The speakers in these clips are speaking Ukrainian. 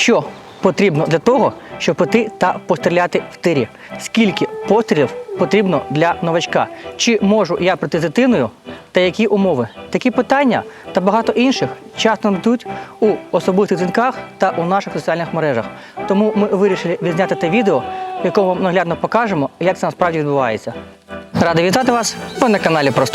Що потрібно для того, щоб піти та постріляти в тирі? Скільки пострілів потрібно для новачка? Чи можу я прийти з дитиною? Та які умови? Такі питання та багато інших часто надуть у особистих дзвінках та у наших соціальних мережах. Тому ми вирішили відзняти те відео, в якому вам наглядно покажемо, як це насправді відбувається. Радий вітати вас! Ви на каналі про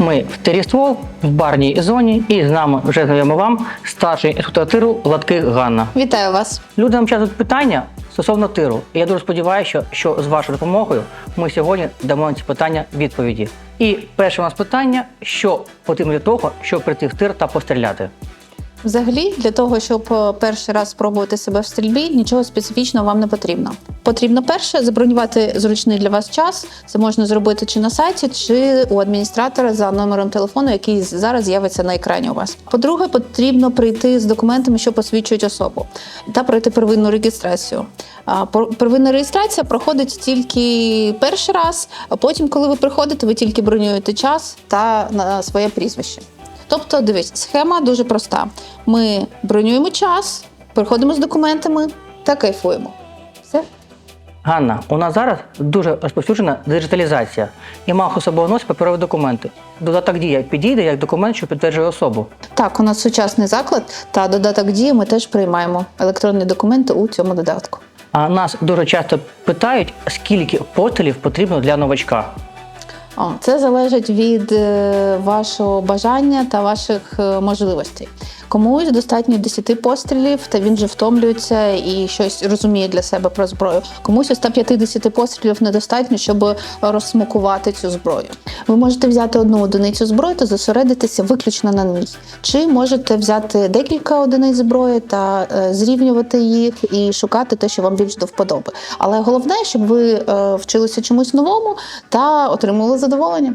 Ми в Тиріствол, в барній зоні, і з нами вже знайомо вам старший інструктор тиру Латки Ганна. Вітаю вас. Люди нам часто питання стосовно тиру. І я дуже сподіваюся, що, що з вашою допомогою ми сьогодні дамо на ці питання відповіді. І перше у нас питання: що потрібно для того, щоб прийти в тир та постріляти? Взагалі, для того, щоб е, перший раз спробувати себе в стрільбі, нічого специфічного вам не потрібно. Потрібно перше забронювати зручний для вас час. Це можна зробити чи на сайті, чи у адміністратора за номером телефону, який зараз з'явиться на екрані у вас. По-друге, потрібно прийти з документами, що посвідчують особу, та пройти первинну реєстрацію. Первинна реєстрація проходить тільки перший раз, а потім, коли ви приходите, ви тільки бронюєте час та на своє прізвище. Тобто, дивись, схема дуже проста. Ми бронюємо час, приходимо з документами та кайфуємо. Все. Ганна, у нас зараз дуже розповсюджена диджиталізація і мало собою носить паперові документи. Додаток дія підійде як документ, що підтверджує особу. Так, у нас сучасний заклад та додаток дії. Ми теж приймаємо електронні документи у цьому додатку. А нас дуже часто питають, скільки пострілів потрібно для новачка. Це залежить від е, вашого бажання та ваших е, можливостей. Комусь достатньо 10 пострілів, та він вже втомлюється і щось розуміє для себе про зброю. Комусь із 150 пострілів недостатньо, щоб розсмакувати цю зброю. Ви можете взяти одну одиницю зброї та зосередитися виключно на ній. Чи можете взяти декілька одиниць зброї та е, зрівнювати їх і шукати те, що вам більш до вподоби. Але головне, щоб ви вчилися чомусь новому та отримували задоволення.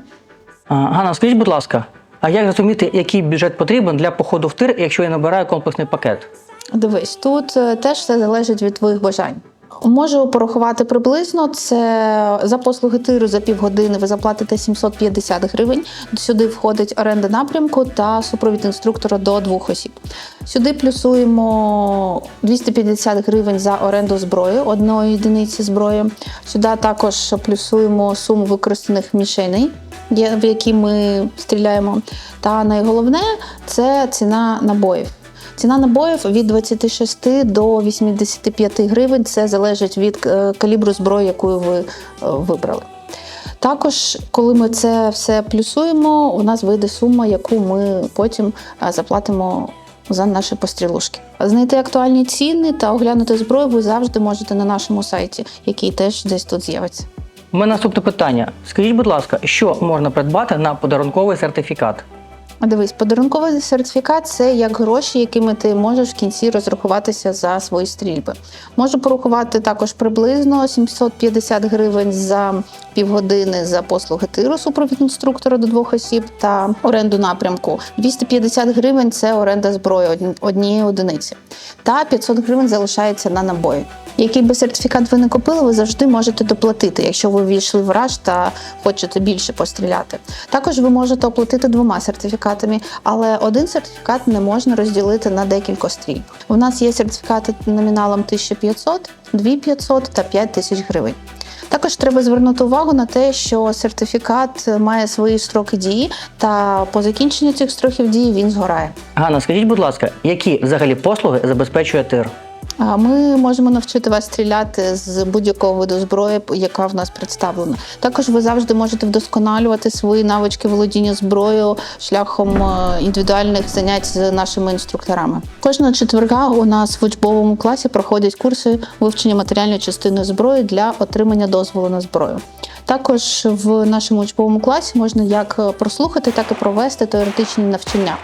Ганна, скажіть, будь ласка, а як зрозуміти, який бюджет потрібен для походу в тир, якщо я набираю комплексний пакет? Дивись, тут е, теж все залежить від твоїх бажань. Можу порахувати приблизно. Це за послуги тиру за півгодини ви заплатите 750 гривень. Сюди входить оренда напрямку та супровід інструктора до двох осіб. Сюди плюсуємо 250 гривень за оренду зброї, одної єдиниці зброї. Сюди також плюсуємо суму використаних мішеней, в які ми стріляємо. Та найголовне це ціна набоїв. Ціна набоїв від 26 до 85 гривень. Це залежить від е, калібру зброї, яку ви е, вибрали. Також, коли ми це все плюсуємо, у нас вийде сума, яку ми потім е, заплатимо за наші пострілушки. Знайти актуальні ціни та оглянути зброю ви завжди можете на нашому сайті, який теж десь тут з'явиться. У мене наступне питання. Скажіть, будь ласка, що можна придбати на подарунковий сертифікат? Дивись, подарунковий сертифікат це як гроші, якими ти можеш в кінці розрахуватися за свої стрільби. Можу порахувати також приблизно 750 гривень за півгодини за послуги тиру супровід інструктора до двох осіб та оренду напрямку. 250 гривень це оренда зброї однієї одиниці. Та 500 гривень залишається на набої. Який би сертифікат ви не купили, ви завжди можете доплатити, якщо ви ввійшли в раж та хочете більше постріляти. Також ви можете оплатити двома сертифікатами, але один сертифікат не можна розділити на декілька стрільб. У нас є сертифікати номіналом 1500, 2500 та 5000 гривень. Також треба звернути увагу на те, що сертифікат має свої строки дії, та по закінченню цих строків дії він згорає. Ганна, скажіть, будь ласка, які взагалі послуги забезпечує тир? Ми можемо навчити вас стріляти з будь-якого виду зброї, яка в нас представлена. Також ви завжди можете вдосконалювати свої навички володіння зброєю шляхом е, індивідуальних занять з нашими інструкторами. Кожного четверга у нас в учбовому класі проходять курси вивчення матеріальної частини зброї для отримання дозволу на зброю. Також в нашому учбовому класі можна як прослухати, так і провести теоретичні навчання.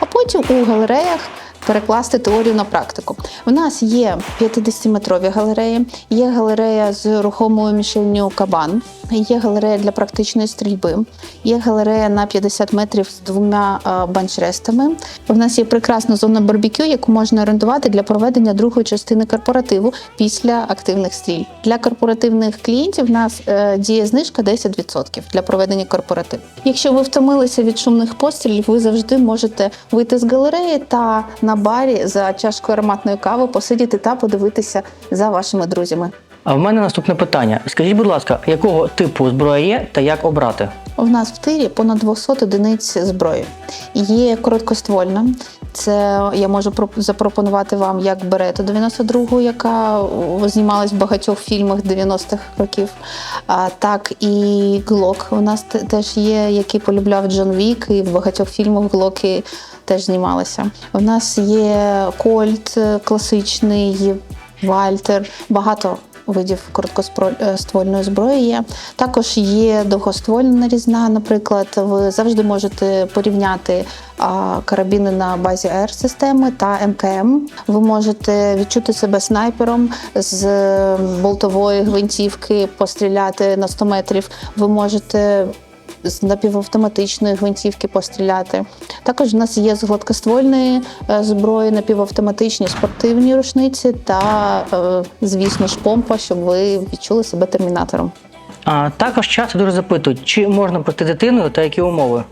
А потім у галереях перекласти теорію на практику. В нас є 50-метрові галереї, є галерея з рухомою мішенню кабан, є галерея для практичної стрільби, є галерея на 50 метрів з двома е, банчрестами. У нас є прекрасна зона барбекю, яку можна орендувати для проведення другої частини корпоративу після активних стріль. Для корпоративних клієнтів в нас е, діє знижка 10% для проведення корпоративу. Якщо ви втомилися від шумних пострілів, ви завжди можете вийти з галереї та на барі за чашкою ароматної кави посидіти та подивитися за вашими друзями. А в мене наступне питання. Скажіть, будь ласка, якого типу зброя є та як обрати? У нас в тирі понад 200 одиниць зброї. Є короткоствольна. Це я можу про- запропонувати вам як Берету 92-го, яка знімалась в багатьох фільмах 90-х років. А, так і Глок у нас теж є, який полюбляв Джон Вік, і в багатьох фільмах Глоки теж знімалися. У нас є Кольт е, класичний, Вальтер, багато видів короткоствольної зброї є. Також є довгоствольна різна, наприклад, ви завжди можете порівняти карабіни на базі АР-системи та МКМ. Ви можете відчути себе снайпером з болтової гвинтівки, постріляти на 100 метрів. Ви можете з напівавтоматичної гвинтівки постріляти. Також в нас є з гладкоствольної е, зброї, напівавтоматичні спортивні рушниці та, е, звісно ж, помпа, щоб ви відчули себе термінатором. А також часто дуже запитують, чи можна пройти дитиною та які умови.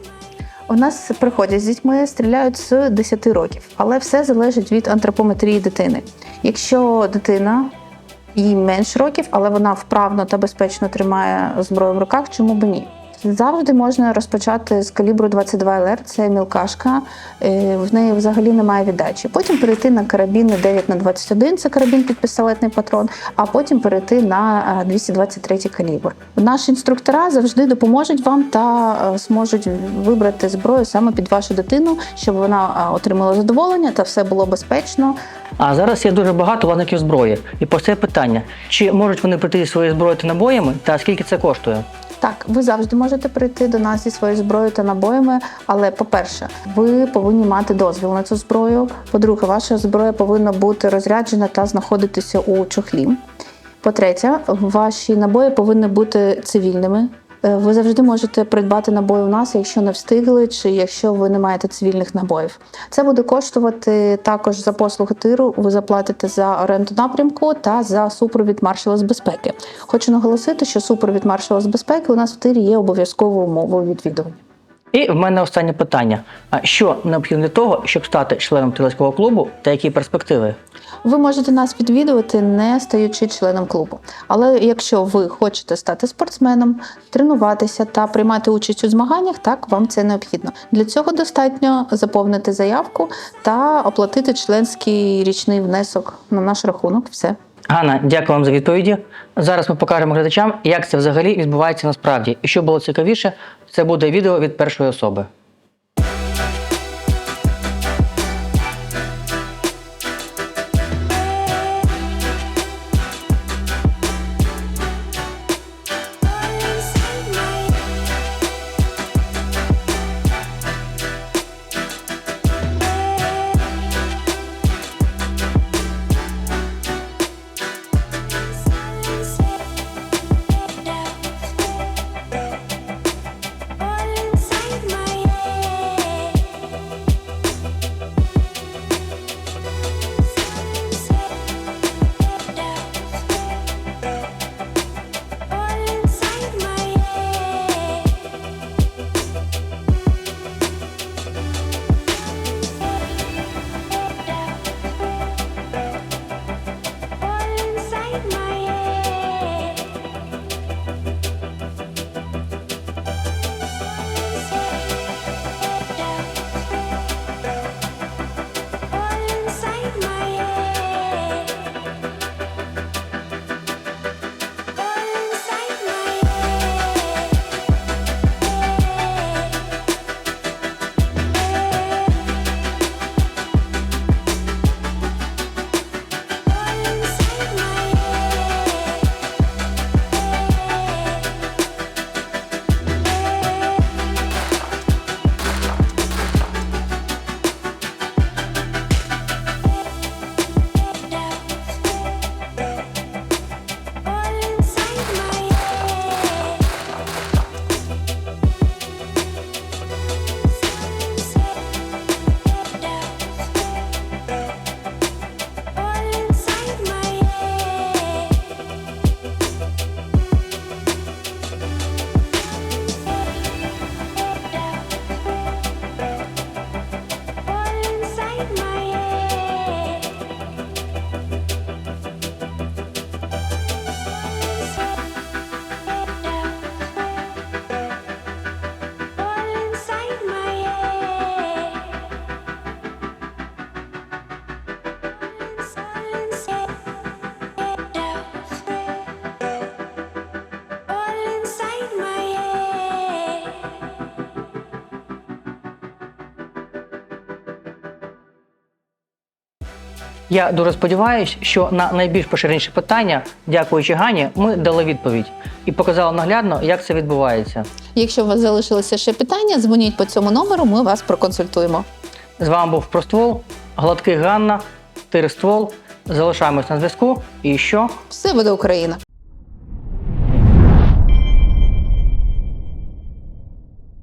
У нас приходять з дітьми, стріляють з 10 років, але все залежить від антропометрії дитини. Якщо дитина їй менш років, але вона вправно та безпечно тримає зброю в руках, чому б ні? Завжди можна розпочати з калібру 22 ЛР, це мілкашка, е, в неї взагалі немає віддачі. Потім перейти на карабіни 9 на 21 це карабін під пістолетний патрон, а потім перейти на е, 223 калібр. Наші інструктора завжди допоможуть вам та е, зможуть вибрати зброю саме під вашу дитину, щоб вона е, отримала задоволення та все було безпечно. А зараз є дуже багато власників зброї. І постає питання, чи можуть вони прийти зі своєю зброєю та набоями, та скільки це коштує? Так, ви завжди можете прийти до нас зі своєю зброєю та набоями. Але, по-перше, ви повинні мати дозвіл на цю зброю. По-друге, ваша зброя повинна бути розряджена та знаходитися у чохлі. По-третє, ваші набої повинні бути цивільними. Е, Ви завжди можете придбати набої у нас, якщо не встигли, чи якщо ви не маєте цивільних набоїв. Це буде коштувати також за послуги тиру. Ви заплатите за оренду напрямку та за супровід маршала з безпеки. Хочу наголосити, що супровід маршала з безпеки у нас в тирі є обов'язковою умовою відвідування. І в мене останнє питання: а що необхідно для того, щоб стати членом стрілецького клубу, та які перспективи? Ви можете нас відвідувати, не стаючи членом клубу. Але якщо ви хочете стати спортсменом, тренуватися та приймати участь у змаганнях, так вам це необхідно. Для цього достатньо заповнити заявку та оплатити членський річний внесок на наш рахунок. Все. Ганна, дякую вам за відповіді. Зараз ми покажемо глядачам, як це взагалі відбувається насправді. І що було цікавіше, це буде відео від першої особи. Я дуже сподіваюся, що на найбільш поширеніші питання, дякуючи Гані, ми дали відповідь і показали наглядно, як це відбувається. Якщо у вас залишилися ще питання, дзвоніть по цьому номеру, ми вас проконсультуємо. З вами був Проствол, Гладкий Ганна, Тирствол. Залишаємось на зв'язку. І що? Все буде Україна!